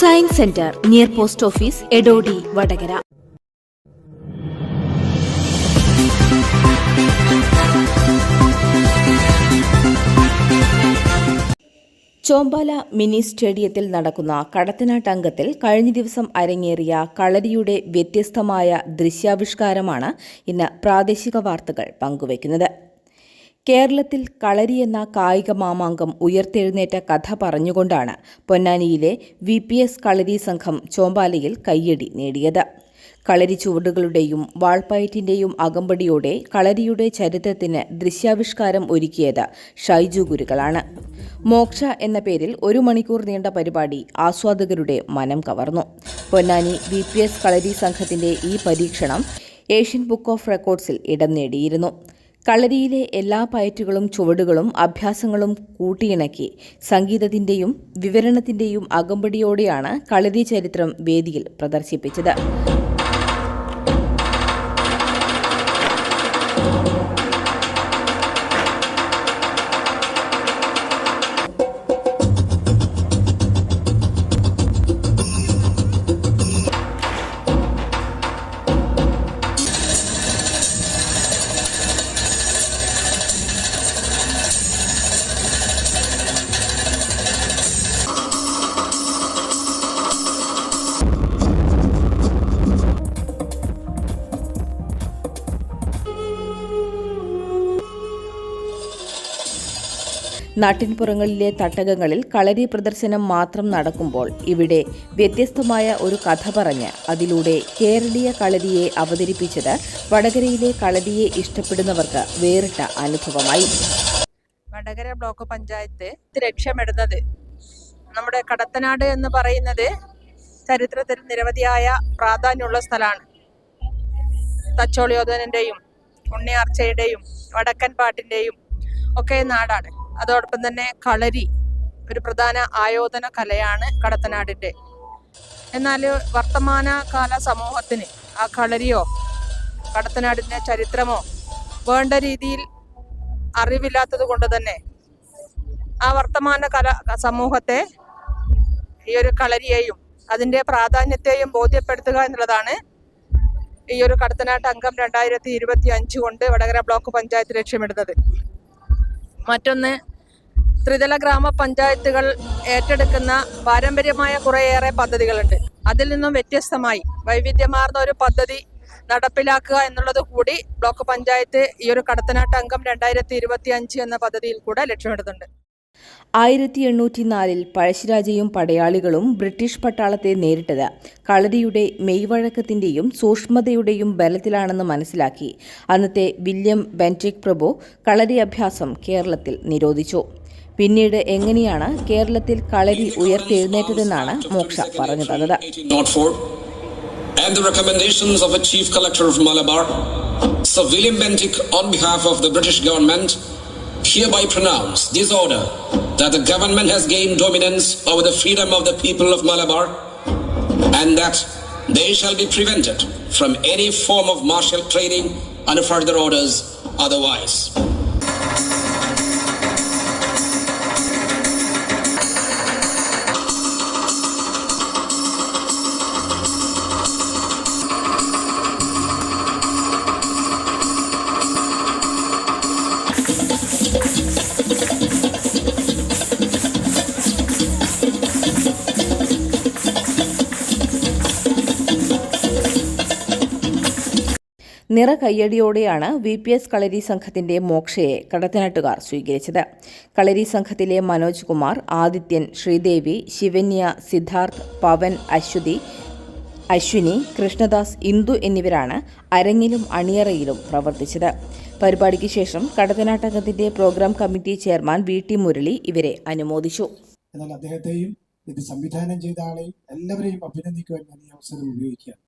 Science centre near post office Edodi Vadakara Chombala mini സ്റ്റേഡിയത്തിൽ നടക്കുന്ന കടത്തനാട്ട് അംഗത്തിൽ കഴിഞ്ഞ ദിവസം അരങ്ങേറിയ കളരിയുടെ വ്യത്യസ്തമായ ദൃശ്യാവിഷ്കാരമാണ് ഇന്ന് പ്രാദേശിക വാർത്തകൾ പങ്കുവയ്ക്കുന്നത്. കേരളത്തിൽ കളരി എന്ന കായിക മാമാങ്കം ഉയർത്തെഴുന്നേറ്റ കഥ പറഞ്ഞുകൊണ്ടാണ് പൊന്നാനിയിലെ V P S Kalari Sangham ചോമ്പാലയിൽ കയ്യടി നേടിയത്. കളരി ചുവടുകളുടെയും വാൾപ്പയറ്റിന്റെയും അകമ്പടിയോടെ കളരിയുടെ ചരിത്രത്തിന് ദൃശ്യാവിഷ്കാരം ഒരുക്കിയത് ഷൈജു ഗുരുക്കളാണ്. മോക്ഷ എന്ന പേരിൽ ഒരു മണിക്കൂർ നീണ്ട പരിപാടി ആസ്വാദകരുടെ മനം കവർന്നു. Ponnani V P S kalari സംഘത്തിന്റെ ഈ പരീക്ഷണം ഏഷ്യൻ ബുക്ക് ഓഫ് റെക്കോർഡ്സിൽ ഇടം നേടിയിരുന്നു. കളരിയിലെ എല്ലാ പയറ്റുകളും ചുവടുകളും അഭ്യാസങ്ങളും കൂട്ടിയിണക്കി സംഗീതത്തിന്റെയും വിവരണത്തിന്റെയും അകമ്പടിയോടെയാണ് കളരി ചരിത്രം വേദിയിൽ പ്രദർശിപ്പിച്ചത്. നാട്ടിൻപുറങ്ങളിലെ തട്ടകങ്ങളിൽ കളരി പ്രദർശനം മാത്രം നടക്കുമ്പോൾ ഇവിടെ വ്യത്യസ്തമായ ഒരു കഥ പറഞ്ഞ് അതിലൂടെ കേരളീയ കളരിയെ അവതരിപ്പിച്ചത് വടകരയിലെ കളരിയെ ഇഷ്ടപ്പെടുന്നവർക്ക് വേറിട്ട അനുഭവമായി. വടകര ബ്ലോക്ക് പഞ്ചായത്ത് ലക്ഷ്യമിടുന്നത് നമ്മുടെ കടത്തനാട് എന്ന് പറയുന്നത് ചരിത്രത്തിൽ നിരവധിയായ പ്രാധാന്യമുള്ള സ്ഥലമാണ്. തച്ചോളിയോധനന്റെയും ഉണ്ണിയാർച്ചയുടെയും വടക്കൻ പാട്ടിന്റെയും ഒക്കെ നാടാണ്. അതോടൊപ്പം തന്നെ കളരി ഒരു പ്രധാന ആയോധന കലയാണ് കടത്തനാടിന്റെ. എന്നാൽ വർത്തമാന കാല സമൂഹത്തിന് ആ കളരിയോ കടത്തനാടിന്റെ ചരിത്രമോ വേണ്ട രീതിയിൽ അറിവില്ലാത്തത് കൊണ്ട് തന്നെ ആ വർത്തമാന കല സമൂഹത്തെ ഈ ഒരു കളരിയെയും അതിന്റെ പ്രാധാന്യത്തെയും ബോധ്യപ്പെടുത്തുക എന്നുള്ളതാണ് ഈ ഒരു കടത്തനാട്ട് അംഗം രണ്ടായിരത്തി ഇരുപത്തി അഞ്ച് കൊണ്ട് വടകര ബ്ലോക്ക് പഞ്ചായത്ത് ലക്ഷ്യമിടുന്നത്. മറ്റൊന്ന് ത്രിതല ഗ്രാമപഞ്ചായത്തുകൾ ഏറ്റെടുക്കുന്ന പാരമ്പര്യമായ കുറേയേറെ പദ്ധതികളുണ്ട്. അതിൽ നിന്നും വ്യത്യസ്തമായി വൈവിധ്യമാർന്ന ഒരു പദ്ധതി നടപ്പിലാക്കുക എന്നുള്ളത് കൂടി ബ്ലോക്ക് പഞ്ചായത്ത് ഈ ഒരു കടത്തനാട്ട് അംഗം രണ്ടായിരത്തി ഇരുപത്തി അഞ്ച് എന്ന പദ്ധതിയിൽ കൂടെ ലക്ഷ്യമിടുന്നുണ്ട്. ആയിരത്തി എണ്ണൂറ്റി നാലിൽ പഴശ്ശിരാജയും പടയാളികളും ബ്രിട്ടീഷ് പട്ടാളത്തെ നേരിട്ടത്. കളരിയുടെ മെയ്വഴക്കത്തിന്റെയും സൂക്ഷ്മതയുടെയും ബലത്തിലാണെന്ന് മനസ്സിലാക്കി. അന്നത്തെ വില്യം ബെന്റിക് പ്രഭു കളരി അഭ്യാസം കേരളത്തിൽ നിരോധിച്ചു. പിന്നീട് എങ്ങനെയാണ് കേരളത്തിൽ കളരി ഉയർത്തെഴുന്നേറ്റതെന്നാണ് മോക്ഷ പറഞ്ഞു തന്നത്. Hereby pronounce this order that the government has gained dominance over the freedom of the people of Malabar and that they shall be prevented from any form of martial training under further orders otherwise. നിറ കയ്യടിയോടെയാണ് V P S കളരി സംഘത്തിന്റെ മോക്ഷയെ കടത്തനാട്ടുകാർ സ്വീകരിച്ചത്. കളരി സംഘത്തിലെ മനോജ് കുമാർ ആദിത്യൻ ശ്രീദേവി ശിവന്യ സിദ്ധാർത്ഥ് പവൻ അശ്വതി അശ്വിനി കൃഷ്ണദാസ് ഇന്ദു എന്നിവരാണ് അരങ്ങിലും അണിയറയിലും പ്രവർത്തിച്ചത്. പരിപാടിക്ക് ശേഷം കടത്തനാട്ടകത്തിന്റെ programme committee chairman V T Murali ഇവരെ അനുമോദിച്ചു. എന്നാൽ അദ്ദേഹത്തെയും ഇത് സംവിധാനം ചെയ്ത ആളെയും എല്ലാവരെയും അഭിനന്ദിക്കുവാൻ ഞാൻ ഈ അവസരം ഉപയോഗിക്കുകയാണ്.